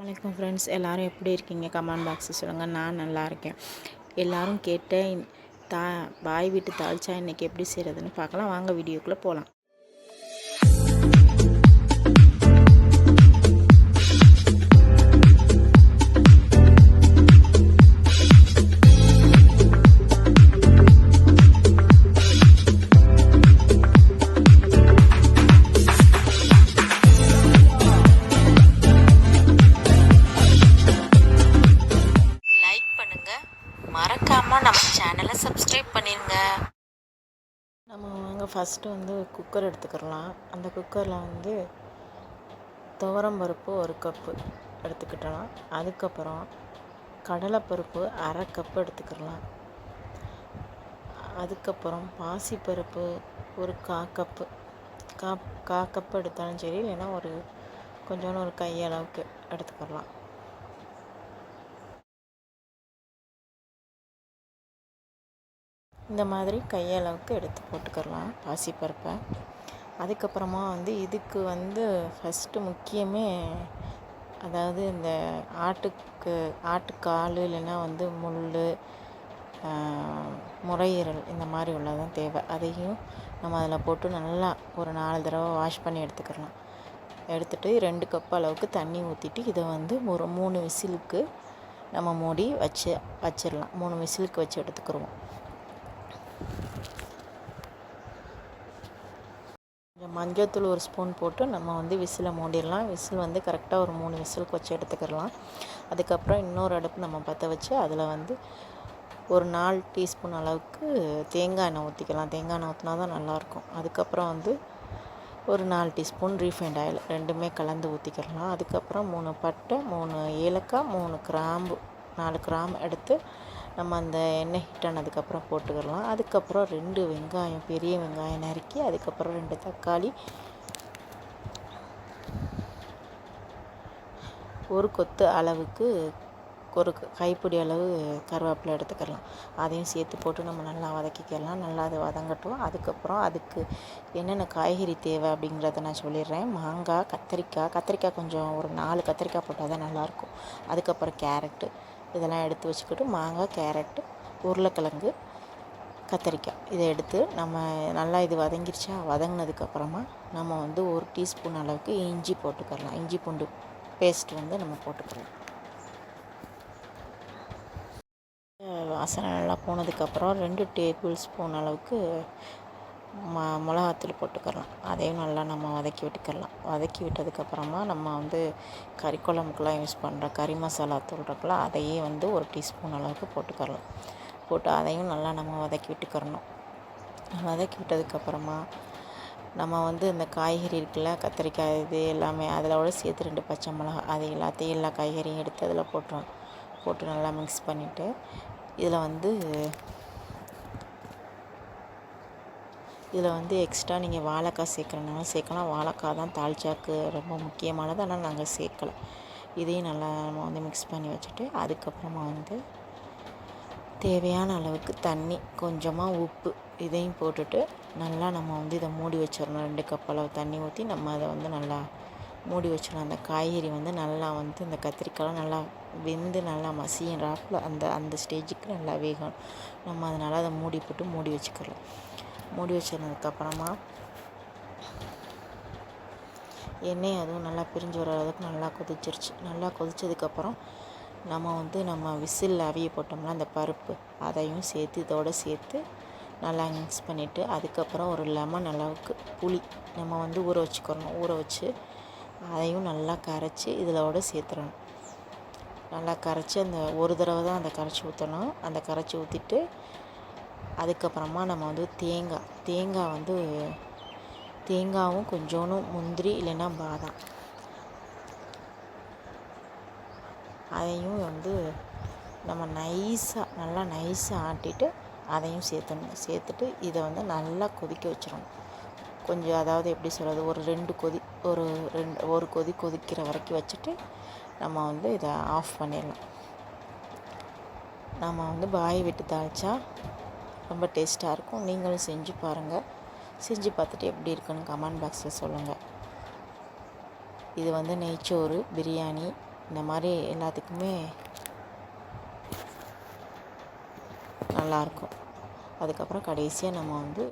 வணக்கம் ஃப்ரெண்ட்ஸ் எல்லோரும் எப்படி இருக்கீங்க? கமெண்ட் பாக்ஸில் சொல்லுங்கள் நான் நல்லா இருக்கேன். எல்லோரும் கேட்ட தா பாய் வீட்டு தாளிச்சா இன்றைக்கி எப்படி செய்கிறதுன்னு பார்க்கலாம். வாங்க வீடியோக்குள்ளே போகலாம் நாங்கள் ஃபஸ்ட்டு வந்து குக்கர் எடுத்துக்கிறலாம். அந்த குக்கரில் வந்து துவரம் பருப்பு ஒரு கப்பு எடுத்துக்கிட்டலாம். அதுக்கப்புறம் கடலைப்பருப்பு அரை கப்பு எடுத்துக்கிறலாம். அதுக்கப்புறம் பாசிப்பருப்பு ஒரு கா கப்பு கா கா கப்பு எடுத்தாலும் சரி இல்லைன்னா ஒரு கொஞ்சோண்டு ஒரு கையளவுக்கு எடுத்துக்கிறலாம். இந்த மாதிரி கையளவுக்கு எடுத்து போட்டுக்கிறலாம் பாசிப்பருப்பை அதுக்கப்புறமா வந்து இதுக்கு வந்து ஃபஸ்ட்டு முக்கியமே அதாவது இந்த ஆட்டுக்கு ஆட்டுக்கால் இல்லைன்னா வந்து முள் முறையீரல் இந்த மாதிரி உள்ளதான் தேவை. அதையும் நம்ம அதில் போட்டு நல்லா ஒரு நாலு தடவை வாஷ் பண்ணி எடுத்துக்கிறலாம் எடுத்துகிட்டு ரெண்டு கப் அளவுக்கு தண்ணி ஊற்றிட்டு இதை வந்து ஒரு மூணு விசிலுக்கு நம்ம மூடி வச்சு வச்சிடலாம் மூணு விசிலுக்கு வச்சு எடுத்துக்கிடுவோம் மஞ்சத்தூள் ஒரு ஸ்பூன் போட்டு நம்ம வந்து விசிலை மூடிடலாம். விசில் வந்து கரெக்டாக ஒரு மூணு விசிலுக்கு வச்சு எடுத்துக்கிடலாம். அதுக்கப்புறம் இன்னொரு அடுப்பு நம்ம பற்ற வச்சு அதில் வந்து ஒரு நாலு டீஸ்பூன் அளவுக்கு தேங்காய் எண்ணெய் ஊற்றிக்கலாம் தேங்காய் எண்ணெய் ஊற்றினா தான் நல்லாயிருக்கும். அதுக்கப்புறம் வந்து ஒரு நாலு டீஸ்பூன் ரீஃபைண்ட் ஆயில் ரெண்டுமே கலந்து ஊற்றிக்கிடலாம் அதுக்கப்புறம் மூணு பட்டை மூணு ஏலக்காய் மூணு கிராம்பு நாலு கிராம்பு எடுத்து நம்ம அந்த எண்ணெய் ஹீட் ஆனதுக்கப்புறம் போட்டுக்கிடலாம் அதுக்கப்புறம் ரெண்டு வெங்காயம் பெரிய வெங்காயம் நறுக்கி அதுக்கப்புறம் ரெண்டு தக்காளி ஒரு கொத்து அளவுக்கு ஒரு கைப்பிடி அளவு கருவேப்பிலை எடுத்துக்கலாம். அதையும் சேர்த்து போட்டு நம்ம நல்லா வதக்கிக்கலாம். நல்லா அது வதங்கட்டும். அதுக்கப்புறம் அதுக்கு என்னென்ன காய்கறி தேவை அப்படிங்கிறத நான் சொல்லிடுறேன். மாங்காய் கத்திரிக்காய். கத்திரிக்காய் கொஞ்சம் ஒரு நாலு கத்திரிக்காய் போட்டால் தான் நல்லாயிருக்கும். அதுக்கப்புறம் கேரட்டு. இதெல்லாம் எடுத்து வச்சுக்கிட்டு மாங்காய் கேரட்டு உருளைக்கிழங்கு கத்திரிக்காய். இதை எடுத்து நம்ம நல்லா இது வதங்கிருச்சா? வதங்கினதுக்கப்புறமா நம்ம வந்து ஒரு டீஸ்பூன் அளவுக்கு இஞ்சி போட்டுக்கலாம். இஞ்சி பூண்டு பேஸ்ட் வந்து நம்ம போட்டுக்கலாம். வாசனை நல்லா போனதுக்கப்புறம் ரெண்டு டேபிள் ஸ்பூன் அளவுக்கு ம மிளகாத்தூள் போட்டுக்கிறோம். அதையும் நல்லா நம்ம வதக்கி விட்டுக்கலாம் வதக்கி விட்டதுக்கப்புறமா நம்ம வந்து கறி குழம்புக்கெலாம் யூஸ் பண்ணுற கறி மசாலா தூள் இருக்குல்ல அதையே வந்து ஒரு டீஸ்பூன் அளவுக்கு போட்டுக்கிறலாம். போட்டு அதையும் நல்லா நம்ம வதக்கி விட்டுக்கிறணும். வதக்கி விட்டதுக்கப்புறமா நம்ம வந்து இந்த காய்கறி இருக்குல்ல கத்திரிக்காய் இது எல்லாமே அதிலோட சேர்த்து ரெண்டு பச்சை மிளகா அது எல்லாத்தையும் எல்லா காய்கறியும் எடுத்து அதில் போட்டுரும் போட்டு நல்லா மிக்ஸ் பண்ணிவிட்டு இதில் வந்து இதில் வந்து எக்ஸ்ட்ரா நீங்கள் வாழைக்காய் சேர்க்குறனாலும் சேர்க்கலாம். வாழைக்காய் தான் தால்ச்சாக்கு ரொம்ப முக்கியமானது. ஆனால் நாங்கள் சேர்க்கலை. இதையும் நல்லா நம்ம வந்து மிக்ஸ் பண்ணி வச்சுட்டு அதுக்கப்புறமா வந்து தேவையான அளவுக்கு தண்ணி கொஞ்சமாக உப்பு இதையும் போட்டுட்டு நல்லா நம்ம வந்து இதை மூடி வச்சிடணும். ரெண்டு கப் அளவு தண்ணி ஊற்றி நம்ம அதை வந்து நல்லா மூடி வச்சிடணும். அந்த காய்கறி வந்து நல்லா வந்து இந்த கத்திரிக்காய்லாம் நல்லா வெந்து நல்லா மசியறாப்புல அந்த அந்த ஸ்டேஜுக்கு நல்லா வேகணும். நம்ம அதனால் அதை மூடி போட்டு மூடி வச்சுக்கலாம் மூடி வச்சிருந்ததுக்கப்புறமா எண்ணெய் அதுவும் நல்லா பிரிஞ்சு வர அளவுக்கு நல்லா கொதிச்சிருச்சு. நல்லா கொதித்ததுக்கப்புறம் நம்ம வந்து நம்ம விசில் அவிய போட்டோம்னா அந்த பருப்பு அதையும் சேர்த்து இதோடு சேர்த்து நல்லா மிக்ஸ் பண்ணிவிட்டு அதுக்கப்புறம் ஒரு லெமன் அளவுக்கு புளி நம்ம வந்து ஊற வச்சுக்கிறணும் ஊற வச்சு அதையும் நல்லா கரைச்சி இதிலோட சேர்த்துறணும். நல்லா கரைச்சி அந்த ஒரு தடவை தான் அந்த கரைச்சி ஊற்றணும் அந்த கரைச்சி ஊற்றிட்டு அதுக்கப்புறமா நம்ம வந்து தேங்காய் தேங்காய் வந்து தேங்காயும் கொஞ்சோன்னு முந்திரி இல்லைன்னா பாதாம். அதையும் வந்து நம்ம நைஸாக நல்லா நைஸாக ஆட்டிட்டு அதையும் சேர்த்துணும். சேர்த்துட்டு இதை வந்து நல்லா கொதிக்க வச்சிடணும். கொஞ்சம் அதாவது எப்படி சொல்கிறது ஒரு ரெண்டு கொதி ஒரு ரெண்டு ஒரு கொதி கொதிக்கிற வரைக்கும் வச்சுட்டு நம்ம வந்து இதை ஆஃப் பண்ணிடலாம். நம்ம வந்து பாய் விட்டு தாளித்தா ரொம்ப டேஸ்ட்டாக இருக்கும். நீங்களும் செஞ்சு பாருங்கள் செஞ்சு பார்த்துட்டு எப்படி இருக்குன்னு கமெண்ட் பாக்ஸில் சொல்லுங்கள் இது வந்து நெய்ச்சோறு பிரியாணி இந்த மாதிரி எல்லாத்துக்குமே நல்லாயிருக்கும் அதுக்கப்புறம் கடைசியாக நம்ம வந்து